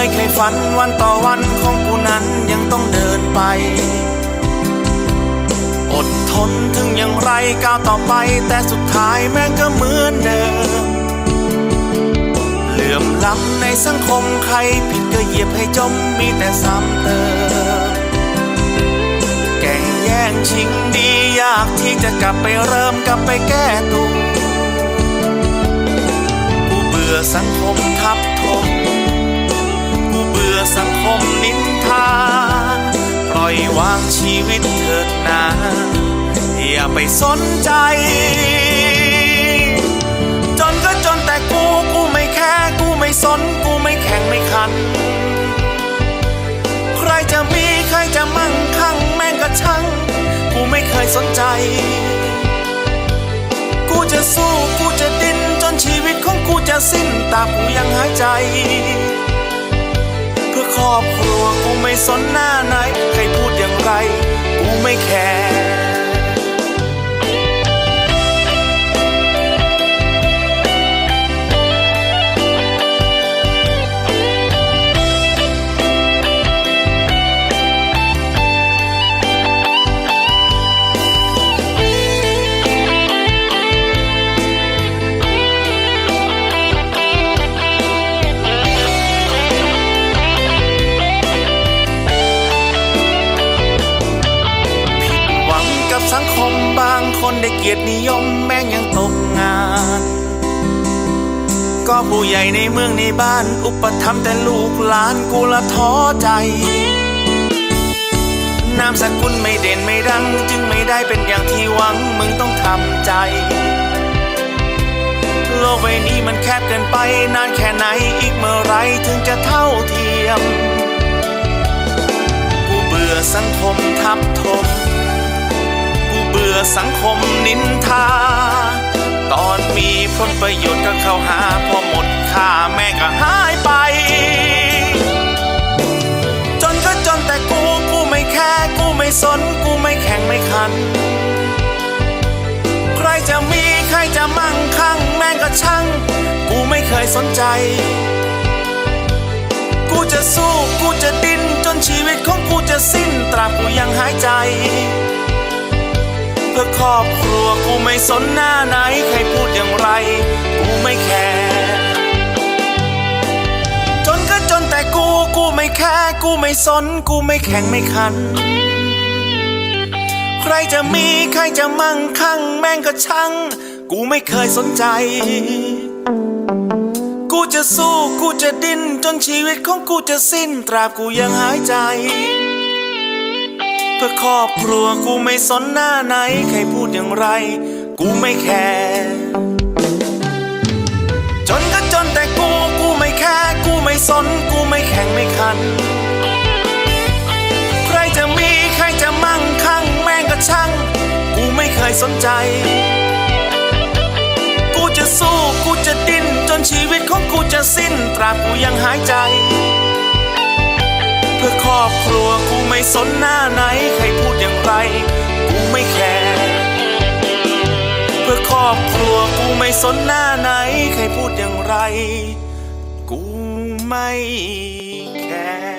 ไม่เคยฝันวันต่อวันของกูนั้นยังต้องเดินไป อดทนถึงอย่างไรก้าวต่อไป แต่สุดท้ายแม่งก็เหมือนเดิม เหลื่อมล้ำในสังคมใครผิดก็เหยียบให้จมมีแต่ซ้ำเติมแก่งแย่งชิงดียากที่จะกลับไปเริ่มกลับไปแก้ตัวกูเบื่อสังคม มนินทา ปล่อยวางชีวิตเถิดนาอย่าไปสนใจ จนก็จนแต่กูกูไม่แค่กูไม่สนกูไม่แข่งไม่ขัน ใครจะมีใครจะมั่งคั่งแม่งก็ช่างกูไม่เคยสนใจ กูจะสู้กูจะดิ้นจนชีวิตของกูจะสิ้นตากูยังหายใจ ครอบครัวกูไม่สนหน้าไหนใครพูดอย่างไร กูไม่แคร์ สังคมบางคนได้เกียรตินิยมแม่งยังตกงาน ก็ผู้ใหญ่ในเมืองในบ้าน อุปถัมภ์แต่ลูกหลานกูละท้อใจนามสกุลไม่เด่นไม่ดัง จึงไม่ได้เป็นอย่างที่หวังมึงต้องทำใจ โลกใบนี้มันแคบเกินไป นานแค่ไหนอีกเมื่อไรถึงจะเท่าเทียม กูเบื่อสังคม สังคมนินทา ตอนมีผลประโยชน์ก็เข้าหาพอหมดค่าแม่ก็หายไป จนก็จนแต่กูกูไม่แค่กูไม่สนกูไม่แข่งไม่ขัน ใครจะมีใครจะมั่งคั่งแม่งก็ช่าง กูไม่เคยสนใจ กูจะสู้กูจะดิ้นจนชีวิตของกูจะสิ้นตราบกูยังหายใจ พื่อครอบครัวกูไม่สนหน้าไหนใครพูดอย่างไร กูไม่แคร์จนก็จนแต่กูกูไม่แค่กูไม่สน กูไม่แข่งไม่ขัน ใครจะมีใครจะมั่งคั่งแม่งก็ช่าง กูไม่เคยสนใจ กูจะสู้กูจะดิ้นจนชีวิตของกูจะสิ้นตราบกูยังหายใจ เพื่อครอบครัวกูไม่สนหน้าไหน ใครพูดอย่างไร กูไม่แคร์จนก็จนแต่กูกูไม่แค่กูไม่สน กูไม่แข่งไม่ขัน ใครจะมีใครจะมั่งคั่งแม่งก็ช่าง กูไม่เคยสนใจ กูจะสู้กูจะดิ้นจนชีวิตของกูจะสิ้นตราบกูยังหายใจ พื่อครอบครัวกูไม่สนหน้าไหน ใครพูดอย่างไร กูไม่แคร์เพื่อครอบครัวกูไม่สนหน้าไหน ใครพูดอย่างไร กูไม่แคร์